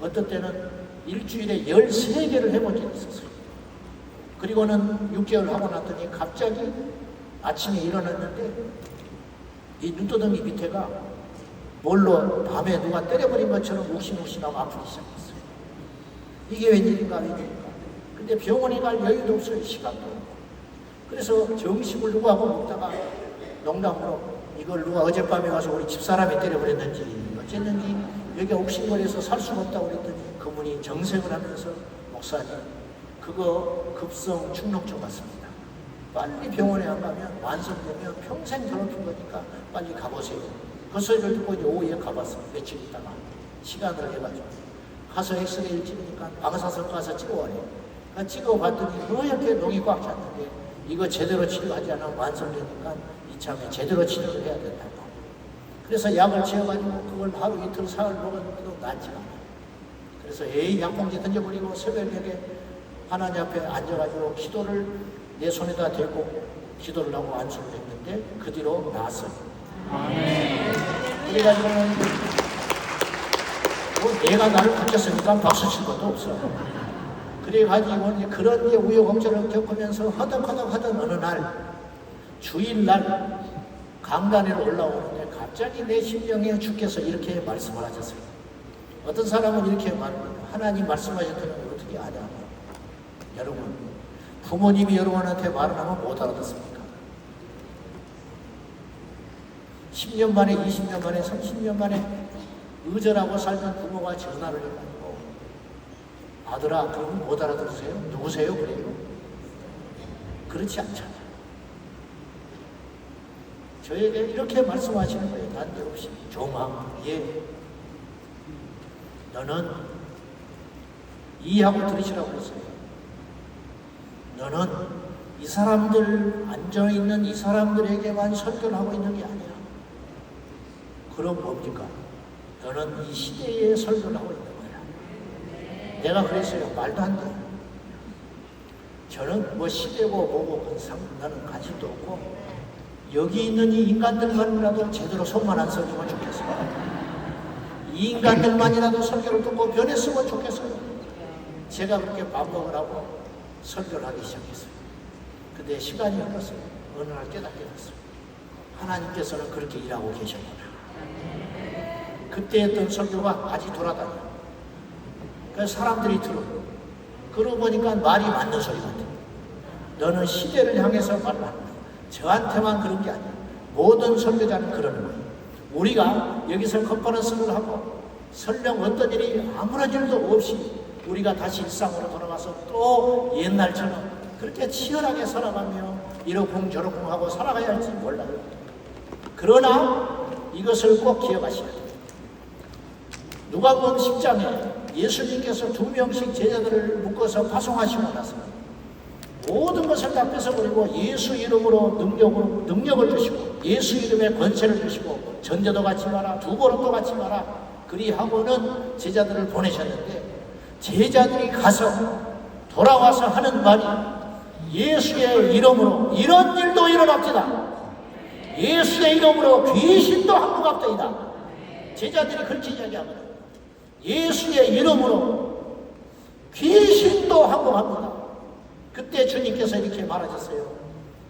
어떤 때는 일주일에 13개를 해본 적이 있었어요. 그리고는 6개월 하고 났더니 갑자기 아침에 일어났는데 이 눈두덩이 밑에가 뭘로 밤에 누가 때려버린 것처럼 욱신욱신하고 아프기 시작했어요. 이게 웬일인가 웬일인가. 근데 병원에 갈 여유도 없어요. 시간도 없고. 그래서 정식을 누구하고 먹다가 농담으로 이걸 누가 어젯밤에 가서 우리 집사람이 때려버렸는지 어쨌는지 여기 욱신거려서 살 수가 없다고 그랬더니 그분이 정색을 하면서 목사님 그거 급성 축농증 같습니다. 빨리 병원에 안 가면 완성되면 평생 괴롭힌 거니까 빨리 가보세요. 그 소리를 듣고 이제 오후에 가봤습니다. 며칠 있다가 시간을 해가지고 가서 엑스레이를 찍으니까 방사선 가서 찍어와요. 그 찍어봤더니 하얗게 농이 꽉 찼는데 이거 제대로 치료하지 않으면 완성되니까 이참에 제대로 치료를 해야 된다고. 그래서 약을 지어가지고 그걸 하루 이틀 사흘 먹었는데도 낫지가 않아요. 그래서 에이 약봉지 던져버리고 새벽에 하나님 앞에 앉아가지고 기도를 내 손에다 대고 기도를 하고 안수를 했는데 그 뒤로 나았어요. 그래가지고는 뭐 내가 나를 바쳤으니까 박수 칠 것도 없어. 그래가지고 그런 우여곡절을 겪으면서 허덕허덕 하던 어느 날 주일날 강단에 올라오는데 갑자기 내 심령에 주께서 이렇게 말씀을 하셨어요. 어떤 사람은 이렇게 말합니다. 하나님 말씀하셨다는 걸 어떻게 아냐? 여러분, 부모님이 여러분한테 말을 하면 못 알아듣습니까? 10년 만에, 20년 만에, 30년 만에 의절하고 살던 부모가 전화를 해가지고 아들아, 그분 못 알아들으세요? 누구세요? 그래요? 그렇지 않잖아요. 저에게 이렇게 말씀하시는 거예요. 난데없이. 조마, 예. 너는 이해하고 들으시라고 그랬어요. 너는 이 사람들, 앉아있는 이 사람들에게만 설교를 하고 있는 게 아니야. 그럼 뭡니까? 너는 이 시대에 설교를 하고 있는 거야. 내가 그랬어요. 말도 안 돼. 저는 뭐 시대고 뭐고 그건 상, 나는 관심도 없고 여기 있는 이 인간들만이라도 제대로 안 써주면 좋겠어요. 이 인간들만이라도 설교를 듣고 변했으면 좋겠어요. 제가 그렇게 반복을 하고 설교를 하기 시작했어요. 근데 시간이 흘렀어요. 어느 날 깨닫게 됐어요. 하나님께서는 그렇게 일하고 계셨구나. 그때 했던 설교가 아직 돌아다녀. 그래서 사람들이 들어. 그러고 보니까 말이 맞는 소리 같아. 너는 시대를 향해서 거야. 저한테만 그런 게 아니야. 모든 설교자는 그러는 거예요. 우리가 여기서 컨퍼런스를 하고 설령 어떤 일이 아무런 일도 없이 우리가 다시 일상으로 돌아가서 또 옛날처럼 그렇게 치열하게 살아가며 이러쿵 저러쿵 하고 살아가야 할지 몰라요. 그러나 이것을 꼭 기억하셔야 돼요. 누가복음 10장에 예수님께서 두 명씩 제자들을 묶어서 파송하시고 나서 모든 것을 다 뺏어버리고 예수 이름으로 능력으로 능력을 주시고 예수 이름에 권세를 주시고 전제도 갖지 마라 두 번도 갖지 마라 그리하고는 제자들을 보내셨는데 제자들이 가서 돌아와서 하는 말이 예수의 이름으로 이런 일도 일어납니다. 예수의 이름으로 귀신도 항복합니다. 제자들이 그렇게 이야기하거든. 예수의 이름으로 귀신도 항복합니다. 그때 주님께서 이렇게 말하셨어요.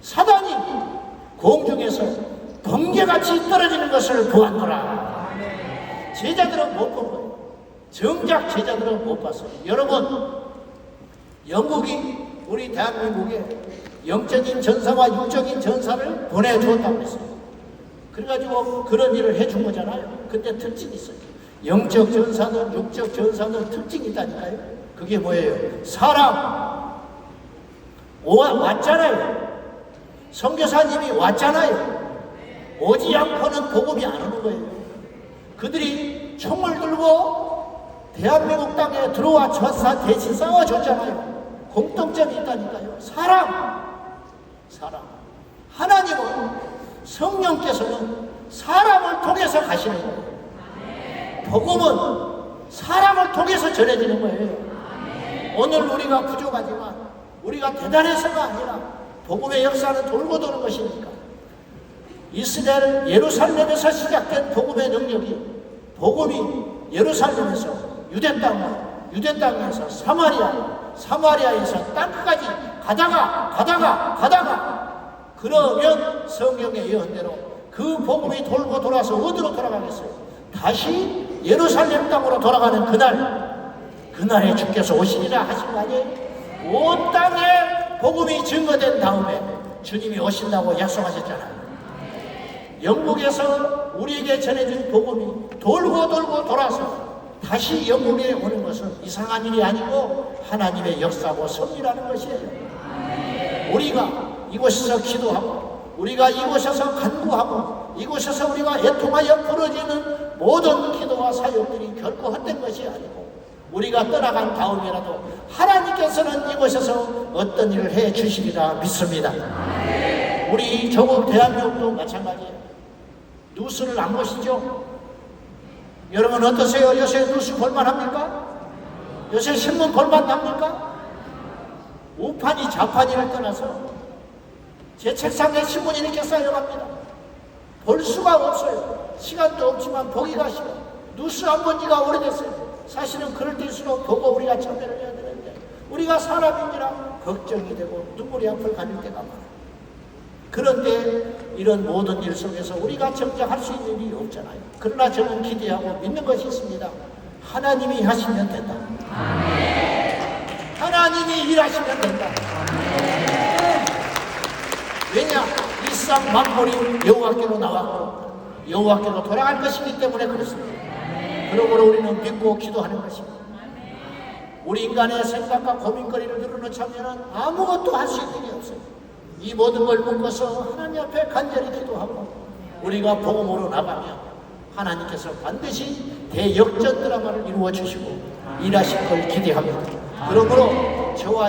사단이 공중에서 번개같이 떨어지는 것을 보았노라. 제자들은 못 본 거예요. 정작 제자들은 못 봤어요. 여러분, 영국이 우리 대한민국에 영적인 전사와 육적인 전사를 보내주었다고 했어요. 그래가지고 그런 일을 해준 거잖아요. 그때 특징이 있어요. 영적 전사든 육적 전사든 특징이 있다니까요. 그게 뭐예요? 사람, 오, 왔잖아요. 선교사님이 왔잖아요. 오지 않고는 복음이 안 오는 거예요. 그들이 총을 들고 대한민국 땅에 들어와 전사 대신 싸워줬잖아요. 공통점이 있다니까요. 사람, 사람. 하나님은 성령께서는 사람을 통해서 가시는 거예요. 복음은 사람을 통해서 전해지는 거예요. 오늘 우리가 부족하지만 우리가 대단해서가 아니라 복음의 역사는 돌고 도는 것이니까 이스라엘 예루살렘에서 시작된 복음의 능력이 복음이 예루살렘에서 유대 땅, 유대 땅에서 사마리아, 사마리아에서 땅끝까지 가다가 가다가 가다가 그러면 성경의 예언대로 그 복음이 돌고 돌아서 어디로 돌아가겠어요? 다시 예루살렘 땅으로 돌아가는 그날 그날에 주께서 오시리라 하신 거 아니에요? 온 땅에 복음이 증거된 다음에 주님이 오신다고 약속하셨잖아요. 영국에서 우리에게 전해진 복음이 돌고 돌고 돌아서 다시 영국에 오는 것은 이상한 일이 아니고 하나님의 역사고 섭리라는 것이에요. 우리가 이곳에서 기도하고 우리가 이곳에서 간구하고 이곳에서 우리가 애통하여 부러지는 모든 기도와 사역들이 결코 헛된 것이 아니고 우리가 떠나간 다음이라도 하나님께서는 이곳에서 어떤 일을 해 주시리라 믿습니다. 우리 조국 대한민국도 마찬가지예요. 뉴스를 안 보시죠? 여러분 어떠세요? 요새 뉴스 볼만합니까? 요새 신문 볼만합니까? 우판이 좌판이를 떠나서 제 책상에 신문이 이렇게 쌓여갑니다. 볼 수가 없어요. 시간도 없지만 보기가 싫어. 뉴스 안 본 지가 오래됐어요. 사실은 그럴 때일수록 보고 우리가 참여를 해야 되는데 우리가 사람인지라 걱정이 되고 눈물이 앞을 가릴 때가 많아요. 그런데 이런 모든 일 속에서 우리가 정작 할 수 있는 일이 없잖아요. 그러나 저는 기대하고 믿는 것이 있습니다. 하나님이 하시면 된다. 하나님이 일하시면 된다. 왜냐? 일상 만물이 여호와께로 나왔고 여호와께로 돌아갈 것이기 때문에 그렇습니다. 그러므로 우리는 믿고 기도하는 것입니다. 우리 인간의 생각과 고민거리를 늘어놓자면 아무것도 할 수 있는 게 없어요. 이 모든 걸 묶어서 하나님 앞에 간절히 기도하고 우리가 복음으로 나가면 하나님께서 반드시 대역전 드라마를 이루어 주시고 일하실 걸 기대합니다. 그러므로 저와